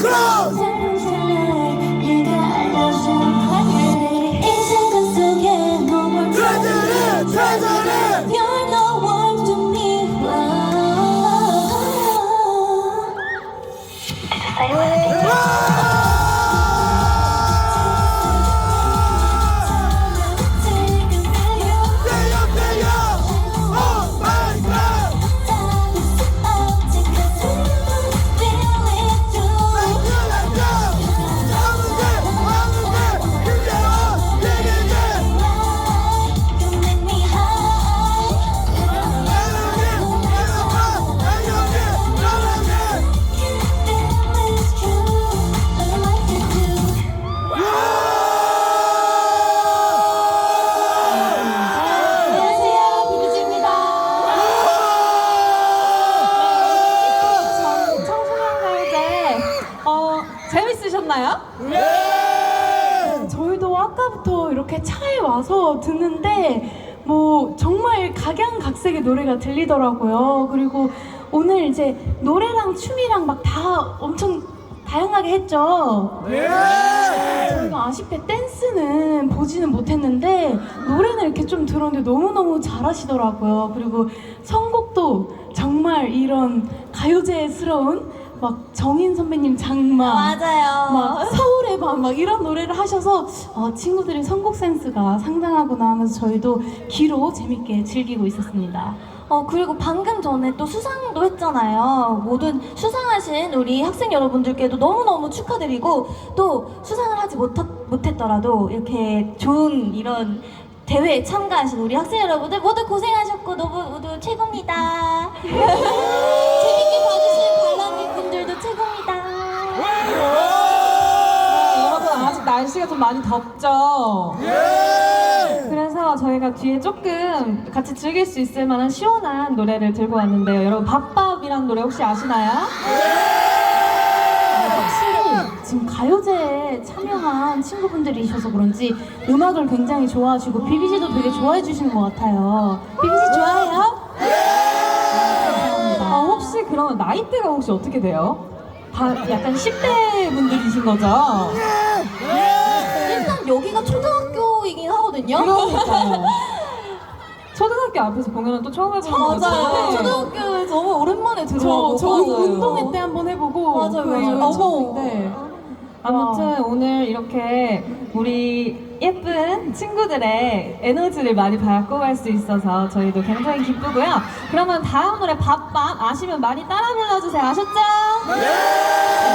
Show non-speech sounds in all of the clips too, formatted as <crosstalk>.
cross. 정말 각양각색의 노래가 들리더라고요. 그리고 오늘 이제 노래랑 춤이랑 막 다 엄청 다양하게 했죠. 저희가 아쉽게 댄스는 보지는 못했는데 노래는 이렇게 좀 들었는데 너무너무 잘하시더라고요. 그리고 선곡도 정말 이런 가요제스러운 막 정인 선배님 장마 맞아요. 막 서울의 밤 막 이런 노래를 하셔서 어, 친구들의 선곡 센스가 상당하구나 하면서 저희도 귀로 재밌게 즐기고 있었습니다. 어 그리고 방금 전에 또 수상도 했잖아요. 모든 수상하신 우리 학생 여러분들께도 너무너무 축하드리고 또 수상을 하지 못하, 못했더라도 이렇게 좋은 이런 대회에 참가하신 우리 학생 여러분들 모두 고생하셨고 너무 모두 최고입니다. <laughs> 재밌게 봐주신 관 날씨가 좀 많이 덥죠? 그래서 저희가 뒤에 조금 같이 즐길 수 있을 만한 시원한 노래를 들고 왔는데요. 여러분 밥밥이란 노래 혹시 아시나요? 확실히 지금 가요제에 참여한 친구분들이셔서 그런지 음악을 굉장히 좋아하시고 비비지도 되게 좋아해 주시는 것 같아요. 비비지 좋아해요? 감사합니다. 아, 혹시 그러면 나이대가 혹시 어떻게 돼요? 다 약간 10대 분들이신 거죠? 여기가 초등학교이긴 하거든요. 그러니까. 초등학교 앞에서 공연은 또 처음 해보는 거죠. 맞아요. 초등학교에 너무 오랜만에 들어가고 저 운동회 때 한번 해보고 맞아요, 그 맞아요. 이후로 처음인데. 아무튼 오늘 이렇게 우리 예쁜 친구들의 에너지를 많이 받고 갈수 있어서 저희도 굉장히 기쁘고요. 그러면 다음 노래 밥밤 아시면 많이 따라 불러주세요. 아셨죠? 네!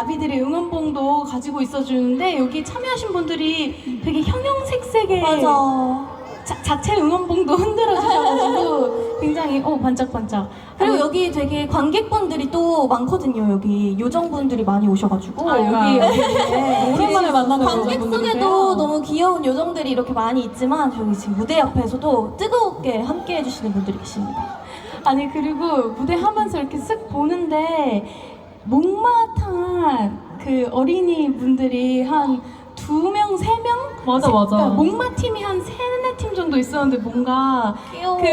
나비들의 응원봉도 가지고 있어주는데, 여기 참여하신 분들이 되게 형형색색의 맞아. 자, 자체 응원봉도 흔들어 주셔가지고, 굉장히, 어, 반짝반짝. 그리고 여기 되게 관객분들이 또 많거든요. 여기 요정분들이 많이 오셔가지고 아, 여기, 여기. 네. 오랜만에 만나는 관객. 속에도 너무 귀여운 요정들이 이렇게 많이 있지만 저기 지금 무대 옆에서도 뜨겁게 함께 해주시는 분들이 계십니다. 아니 그리고 무대 하면서 이렇게 쓱 보는데 목마탕 그 어린이 분들이 한 두 명, 세 명? 맞아, 맞아. 그러니까 목마 팀이 한 세네 팀 정도 있었는데 뭔가 귀여워. 그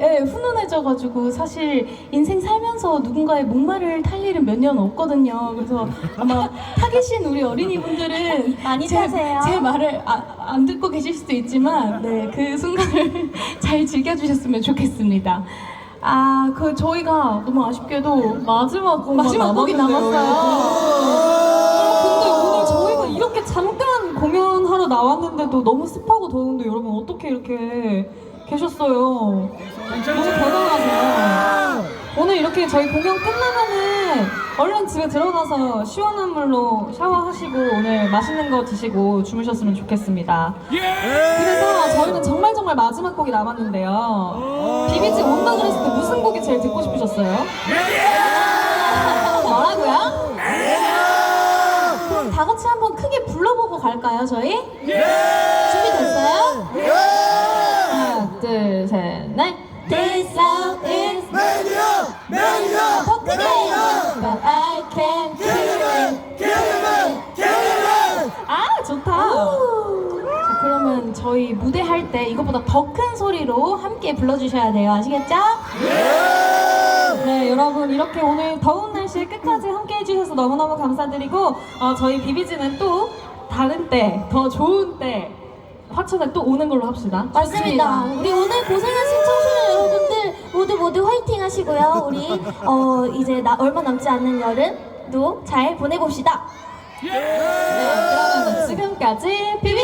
예, 훈훈해져가지고 사실 인생 살면서 누군가의 목마를 탈 일은 몇 년 없거든요. 그래서 아마 타 계신 우리 어린이분들은 <laughs> 많이 제, 타세요. 제 말을 아, 안 듣고 계실 수도 있지만 네, 그 순간을 <laughs> 잘 즐겨주셨으면 좋겠습니다. 아, 그 저희가 너무 아쉽게도 마지막 곡 마지막 곡이 남았어요. 근데 오늘 저희가 이렇게 잠깐 공연하러 나왔는데도 너무 습하고 더운데 여러분 어떻게 이렇게 계셨어요? 너무 대단하세요. 오늘 이렇게 저희 공연 끝나면은 얼른 집에 들어가서 시원한 물로 샤워하시고 오늘 맛있는 거 드시고 주무셨으면 좋겠습니다. 그래서 저희는 정말 정말 마지막 곡이 남았는데요. 비비지 온다 그랬을 때 무슨 곡이 제일 듣고 싶으셨어요? 뭐라고요? 그럼 다 같이 한번 크게 불러보고 갈까요, 저희? 준비됐어요? 하나, 둘, 셋, 넷. This song 이거보다 더 큰 소리로 함께 불러주셔야 돼요. 아시겠죠? 네, 여러분 이렇게 오늘 더운 날씨에 끝까지 함께 해주셔서 너무너무 감사드리고 어, 저희 비비지는 또 다른 때, 더 좋은 때 화천에 또 오는 걸로 합시다. 맞습니다. 우리 오늘 고생하신 청소년 여러분들 모두 모두 화이팅 하시고요. 우리 어 이제 나 얼마 남지 않는 여름도 잘 보내봅시다. 네, 그러면 지금까지 비비